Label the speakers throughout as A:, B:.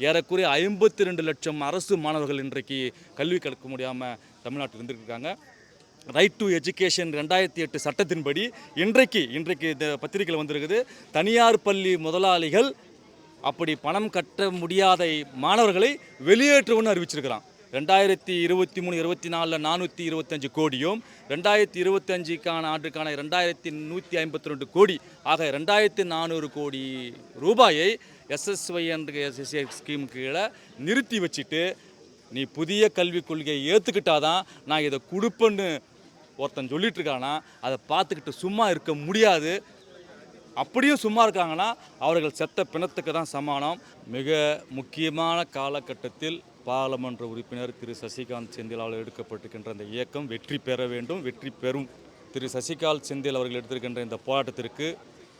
A: ஏறக்குறைய ஐம்பத்தி ரெண்டு லட்சம் அரசு மாணவர்கள் இன்றைக்கு கல்வி கற்க முடியாமல் தமிழ்நாட்டில் இருந்துருக்காங்க ரைட் டு எஜுகேஷன் ரெண்டாயிரத்தி எட்டு சட்டத்தின்படி இன்றைக்கு இன்றைக்கு இந்த பத்திரிகையில் வந்திருக்குது தனியார் பள்ளி முதலாளிகள் அப்படி பணம் கட்ட முடியாத மாணவர்களை வெளியேற்றுவோன்னு அறிவிச்சிருக்கிறான். ரெண்டாயிரத்தி இருபத்தி மூணு இருபத்தி நாலில் நானூற்றி இருபத்தஞ்சு கோடியும் ரெண்டாயிரத்தி இருபத்தஞ்சுக்கான ஆண்டுக்கான ரெண்டாயிரத்தி நூற்றி ஐம்பத்தி ரெண்டு கோடி ஆக ரெண்டாயிரத்தி நானூறு கோடி ரூபாயை எஸ்எஸ்ஒய் என்ற எஸ்எஸ்ஐ ஸ்கீம் கீழே நிறுத்தி வச்சுட்டு நீ புதிய கல்விக் கொள்கையை ஏற்றுக்கிட்டாதான் நான் இதை கொடுப்பேன்னு ஒருத்தன் சொல்லிட்டு இருக்கானா அதை பார்த்துக்கிட்டு சும்மா இருக்க முடியாது. அப்படியும் சும்மா இருக்காங்கன்னா அவர்கள் செத்த பிணத்துக்கு தான் சமானம். மிக முக்கியமான காலகட்டத்தில் பாராளுமன்ற உறுப்பினர் திரு. சசிகாந்த் செந்திலால் எடுக்கப்பட்டிருக்கின்ற இந்த இயக்கம் வெற்றி பெற வேண்டும் வெற்றி பெறும். திரு. சசிகாந்த் செந்தில் அவர்கள் எடுத்திருக்கின்ற இந்த போராட்டத்திற்கு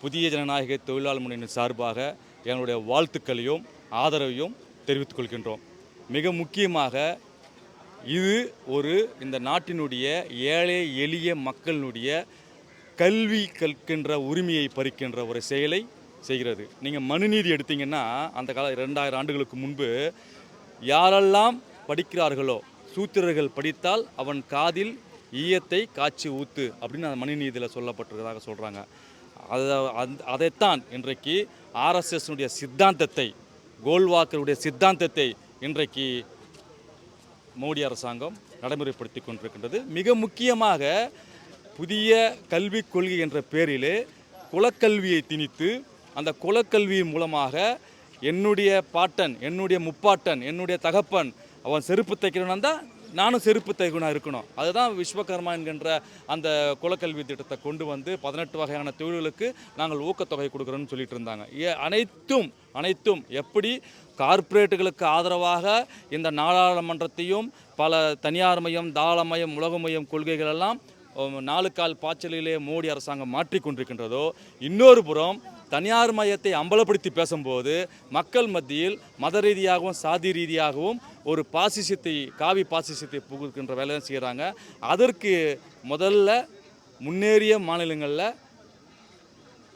A: புதிய ஜனநாயக தொழிலாளர் முன்னணி சார்பாக எங்களுடைய வாழ்த்துக்களையும் ஆதரவையும் தெரிவித்துக் கொள்கின்றோம். மிக முக்கியமாக இது ஒரு இந்த நாட்டினுடைய ஏழை எளிய மக்களினுடைய கல்வி கற்கின்ற உரிமையை பறிக்கின்ற ஒரு செயலை செய்கிறது. நீங்கள் மனுநீதி எடுத்தீங்கன்னா அந்த கால ரெண்டாயிரம் ஆண்டுகளுக்கு முன்பு யாரெல்லாம் படிக்கிறார்களோ சூத்திரர்கள் படித்தால் அவன் காதில் ஈயத்தை காய்ச்சி ஊத்து அப்படின்னு அந்த மனுநீதியில் சொல்லப்பட்டிருக்கிறதாக சொல்கிறாங்க அதை அந் அதைத்தான் இன்றைக்கு ஆர்எஸ்எஸ்னுடைய சித்தாந்தத்தை கோல்வாக்கருடைய சித்தாந்தத்தை இன்றைக்கு மோடி அரசாங்கம் நடைமுறைப்படுத்தி கொண்டிருக்கின்றது. மிக முக்கியமாக புதிய கல்விக் கொள்கை என்ற பேரிலே குலக்கல்வியை திணித்து அந்த குலக்கல்வியின் மூலமாக என்னுடைய பாட்டன் என்னுடைய முப்பாட்டன் என்னுடைய தகப்பன் அவன் செருப்பு தைக்கிறவனா தான் நானும் செருப்பு தைக்கணும் இருக்கணும். அதுதான் விஸ்வகர்மா என்கின்ற அந்த குலக்கல்வி திட்டத்தை கொண்டு வந்து பதினெட்டு வகையான தொழில்களுக்கு நாங்கள் ஊக்கத்தொகை கொடுக்குறோன்னு சொல்லிட்டு இருந்தாங்க. ஏ- அனைத்தும் அனைத்தும் எப்படி கார்ப்பரேட்டுகளுக்கு ஆதரவாக இந்த நாடாளுமன்றத்தையும் பல தனியார் மயம் தாளமயம் உலகமயம் கொள்கைகள் எல்லாம் உம், நாலு கால் பாய்ச்சலிலே மோடி அரசாங்கம் மாற்றிக்கொண்டிருக்கின்றதோ இன்னொரு புறம் தனியார் மையத்தை அம்பலப்படுத்தி பேசும்போது மக்கள் மத்தியில் மத ரீதியாகவும் சாதி ரீதியாகவும் ஒரு பாசிசத்தை காவி பாசிசத்தை புகுக்கின்ற வேலையை செய்கிறாங்க அதற்கு முதல்ல முன்னேறிய மாநிலங்களில்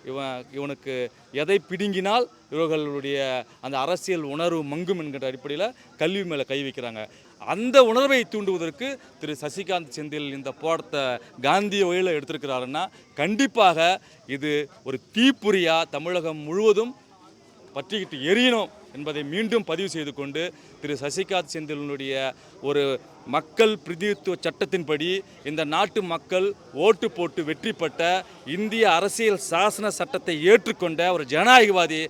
A: இவன் இவனுக்கு எதை பிடுங்கினால் இவர்களுடைய அந்த அரசியல் உணர்வு மங்கும் என்கின்ற அடிப்படையில் கல்வி மேலே கை வைக்கிறாங்க. அந்த உணர்வை தூண்டுவதற்கு திரு சசிகாந்த் செந்தில் இந்த போராட்டத்தை காந்திய வழியில் எடுத்திருக்கிறாருன்னா கண்டிப்பாக இது ஒரு தீப்புரியாக தமிழகம் முழுவதும் பற்றிக்கிட்டு எரியணும் என்பதை மீண்டும் பதிவு செய்து கொண்டு திரு சசிகாந்த் செந்திலனுடைய ஒரு மக்கள் பிரதிநிதித்துவ சட்டத்தின்படி இந்த நாட்டு மக்கள் ஓட்டு போட்டு வெற்றி பெற்ற இந்திய அரசியல் சாசன சட்டத்தை ஏற்றுக்கொண்ட ஒரு ஜனநாயகவாதி